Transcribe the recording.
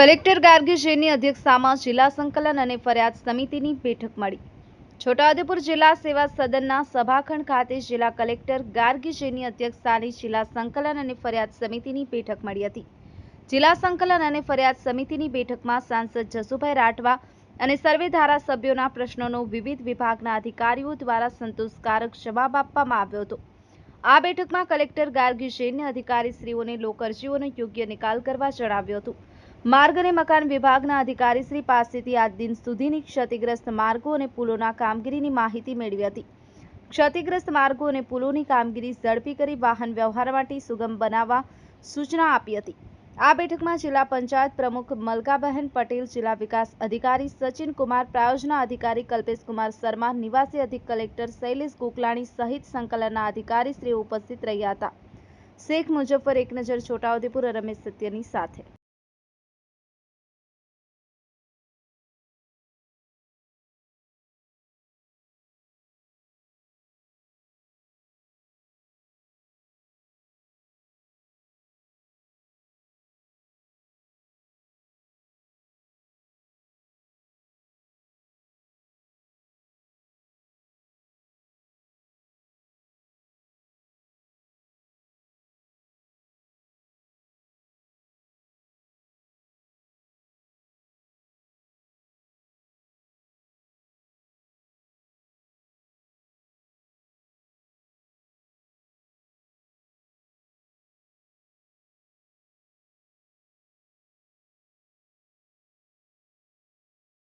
Collector Gargi શેરની અધ્યક્ષતામાં જિલ્લા સંકલન અને ફરિયાદ સમિતિની બેઠક મળી. છોટાઉદેપુર જિલ્લા સેવા સદનના સભાખંડ ખાતે જિલ્લા કલેક્ટર ગાર્ગી શેરની અધ્યક્ષતાની જિલ્લા સંકલન અને ફરિયાદ સમિતિની બેઠક મળી હતી. જિલ્લા સંકલન અને ફરિયાદ સમિતિની બેઠકમાં સાંસદ જસુભાઈ રાઠવા અને સર્વે ધારાસભ્યોના પ્રશ્નોનો વિવિધ વિભાગના અધિકારીઓ દ્વારા સંતોષકારક જવાબ આપવામાં આવ્યો હતો. આ બેઠકમાં કલેક્ટર ગાર્ગી જૈનને અધિકારીશ્રીઓને લોક અરજીઓનો યોગ્ય નિકાલ કરવા જણાવ્યું હતું. માર્ગ અને મકાન વિભાગના અધિકારીશ્રી પાસેથી આજ દિન સુધીની ક્ષતિગ્રસ્ત માર્ગો અને પુલોના કામગીરીની માહિતી મેળવી હતી. ક્ષતિગ્રસ્ત માર્ગો અને પુલોની કામગીરી ઝડપી કરી વાહન વ્યવહાર માટે સુગમ બનાવવા સૂચના આપી હતી. આ બેઠકમાં જિલ્લા પંચાયત પ્રમુખ મલકાબહેન પટેલ, જિલ્લા વિકાસ અધિકારી સચિન કુમાર પ્રાયોજના અધિકારી કલ્પેશકુમાર શર્મા, નિવાસી અધિક કલેક્ટર શૈલેષ ગોકલાણી સહિત સંકલનના અધિકારીશ્રીઓ ઉપસ્થિત રહ્યા હતા. શેખ મુજફ્ફર, એક નજર, છોટાઉદેપુર, રમેશ સત્યની સાથે.